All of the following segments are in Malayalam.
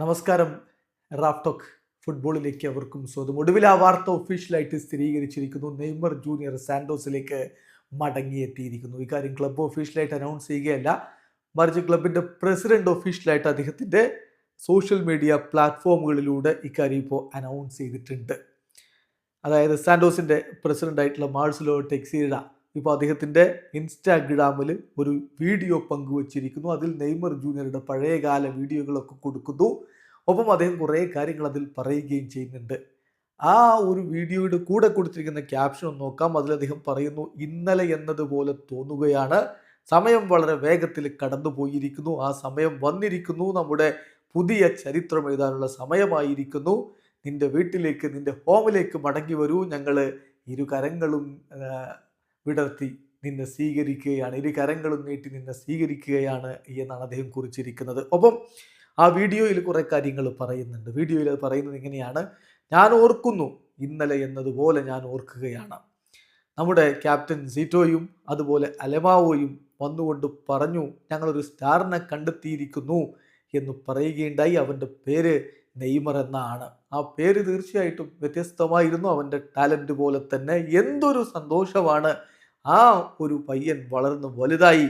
നമസ്കാരം. റാഫ്ടോക്ക് ഫുട്ബോളിലേക്ക് അവർക്കും സ്വന്തം. ഒടുവിൽ ആ വാർത്ത ഒഫീഷ്യലായിട്ട് സ്ഥിരീകരിച്ചിരിക്കുന്നു. Neymar junior സാൻഡോസിലേക്ക് മടങ്ങിയെത്തിയിരിക്കുന്നു. ഇക്കാര്യം ക്ലബ്ബ് ഒഫീഷ്യലായിട്ട് അനൗൺസ് ചെയ്യുകയല്ല. മറിച്ച് ക്ലബിന്റെ പ്രസിഡന്റ് ഒഫീഷ്യലായിട്ട് അദ്ദേഹത്തിന്റെ സോഷ്യൽ മീഡിയ പ്ലാറ്റ്ഫോമുകളിലൂടെ ഇക്കാര്യം ഇപ്പോൾ അനൗൺസ് ചെയ്തിട്ടുണ്ട്. അതായത് സാൻഡോസിന്റെ പ്രസിഡന്റ് ആയിട്ടുള്ള മാർസലോ ടെക്സീഡ ഇപ്പോൾ അദ്ദേഹത്തിന്റെ ഇൻസ്റ്റാഗ്രാമിൽ ഒരു വീഡിയോ പങ്കുവച്ചിരിക്കുന്നു. അതിൽ നെയ്മർ ജൂനിയറുടെ പഴയകാല വീഡിയോകളൊക്കെ കൊടുക്കുന്നു. ഒപ്പം അദ്ദേഹം കുറേ കാര്യങ്ങൾ അതിൽ പറയുകയും ചെയ്യുന്നുണ്ട്. ആ ഒരു വീഡിയോയുടെ കൂടെ കൊടുത്തിരിക്കുന്ന ക്യാപ്ഷൻ നോക്കാം. അതിൽ അദ്ദേഹം പറയുന്നു ഇന്നലെ എന്നതുപോലെ തോന്നുകയാണ്. സമയം വളരെ വേഗത്തിൽ കടന്നുപോയിരിക്കുന്നു. ആ സമയം വന്നിരിക്കുന്നു. നമ്മുടെ പുതിയ ചരിത്രം എഴുതാനുള്ള സമയമായിരിക്കുന്നു. നിന്റെ വീട്ടിലേക്ക് നിന്റെ ഹോമിലേക്ക് മടങ്ങി വരൂ. ഞങ്ങൾ ഇരു കരങ്ങളും വിടർത്തി നിന്നെ സ്വീകരിക്കുകയാണ്. ഇരു കരങ്ങളും നീട്ടി നിന്നെ സ്വീകരിക്കുകയാണ് എന്നാണ് അദ്ദേഹം കുറിച്ചിരിക്കുന്നത്. ഒപ്പം ആ വീഡിയോയിൽ കുറേ കാര്യങ്ങൾ പറയുന്നുണ്ട്. വീഡിയോയിൽ അത് പറയുന്നത് ഇങ്ങനെയാണ്. ഞാൻ ഓർക്കുന്നു ഇന്നലെ എന്നതുപോലെ ഞാൻ ഓർക്കുകയാണ്. നമ്മുടെ ക്യാപ്റ്റൻ സീറ്റോയും അതുപോലെ അലമാവോയും വന്നുകൊണ്ട് പറഞ്ഞു ഞങ്ങളൊരു സ്റ്റാറിനെ കണ്ടെത്തിയിരിക്കുന്നു എന്ന് പറയുകയുണ്ടായി. അവന്റെ പേര് നെയ്മർ എന്നാണ്. ആ പേര് തീർച്ചയായിട്ടും വ്യത്യസ്തമായിരുന്നു. അവന്റെ ടാലന്റ് പോലെ തന്നെ എന്തൊരു സന്തോഷമാണ് ആ ഒരു പയ്യൻ വളർന്ന് വലുതായി.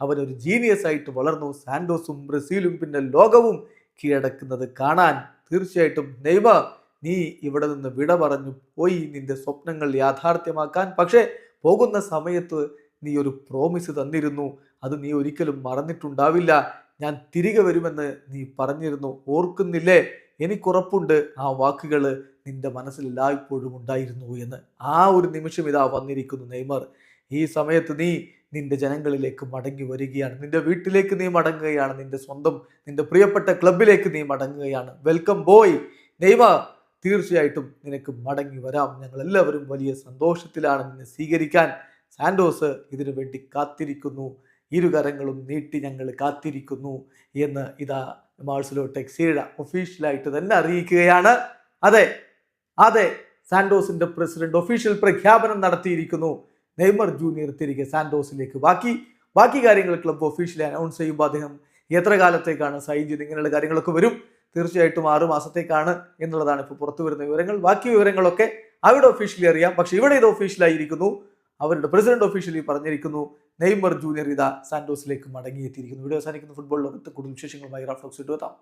അവനൊരു ജീനിയസ് ആയിട്ട് വളർന്നു. സാന്റോസും ബ്രസീലും പിന്നെ ലോകവും കീഴടക്കുന്നത് കാണാൻ. തീർച്ചയായിട്ടും നെയ്മ നീ ഇവിടെ നിന്ന് വിട പറഞ്ഞു. പോയി നിന്റെ സ്വപ്നങ്ങൾ യാഥാർത്ഥ്യമാക്കാൻ. പക്ഷേ പോകുന്ന സമയത്ത് നീ ഒരു പ്രോമിസ് തന്നിരുന്നു. അത് നീ ഒരിക്കലും മറന്നിട്ടുണ്ടാവില്ല. ഞാൻ തിരികെ വരുമെന്ന് നീ പറഞ്ഞിരുന്നു. ഓർക്കുന്നില്ലേ? എനിക്കുറപ്പുണ്ട്. ആ വാക്കുകൾ നിന്റെ മനസ്സിൽ എല്ലായ്പ്പോഴും ഉണ്ടായിരുന്നു എന്ന്. ആ ഒരു നിമിഷം ഇതാ വന്നിരിക്കുന്നു നെയ്മർ. ഈ സമയത്ത് നീ നിന്റെ ജനങ്ങളിലേക്ക് മടങ്ങി വരികയാണ്. നിന്റെ വീട്ടിലേക്ക് നീ മടങ്ങുകയാണ്. നിന്റെ സ്വന്തം നിന്റെ പ്രിയപ്പെട്ട ക്ലബിലേക്ക് നീ മടങ്ങുകയാണ്. Welcome boy. ദൈവ തീർച്ചയായിട്ടും നിനക്ക് മടങ്ങി വരാം. ഞങ്ങൾ എല്ലാവരും വലിയ സന്തോഷത്തിലാണ് നിന്നെ സ്വീകരിക്കാൻ. സാൻഡോസ് ഇതിനു വേണ്ടി കാത്തിരിക്കുന്നു. ഇരുകരങ്ങളും നീട്ടി ഞങ്ങൾ കാത്തിരിക്കുന്നു എന്ന് ഇതാ മാർസലോ ടെക്സീഡ ഒഫീഷ്യലായിട്ട് തന്നെ അറിയിക്കുകയാണ്. അതെ അതെ സാൻഡോസിന്റെ പ്രസിഡന്റ് ഒഫീഷ്യൽ പ്രഖ്യാപനം നടത്തിയിരിക്കുന്നു. നെയ്മർ ജൂനിയർ തിരികെ സാന്റോസിലേക്ക് ബാക്കി ബാക്കി കാര്യങ്ങൾ ക്ലബ് ഒഫീഷ്യലി അനൗൺസ് ചെയ്യുമ്പോൾ അദ്ദേഹം എത്ര കാലത്തേക്കാണ് സൈൻ ചെയ്ത് ഇങ്ങനെയുള്ള കാര്യങ്ങളൊക്കെ വരും. തീർച്ചയായിട്ടും ആറു മാസത്തേക്കാണ് എന്നുള്ളതാണ് ഇപ്പോൾ പുറത്തു വരുന്ന വിവരങ്ങൾ. ബാക്കി വിവരങ്ങളൊക്കെ അവിടെ ഒഫീഷ്യലി അറിയാം. പക്ഷെ ഇവിടെ ഇത് ഒഫീഷ്യലായിരിക്കുന്നു അവരുടെ പ്രസിഡന്റ് ഒഫീഷ്യലി പറഞ്ഞിരിക്കുന്നു. നെയ്മർ ജൂനിയർ ഇതാ സാന്റോസിലേക്ക് മടങ്ങിയെത്തിയിരിക്കുന്നു. വീഡിയോ അവസാനിക്കുന്ന. ഫുട്ബോൾ ലോകത്ത് കൂടുതൽ വിശേഷങ്ങളുമായി റാഫ്ലോക്സ് ഇട്ടുവെത്താം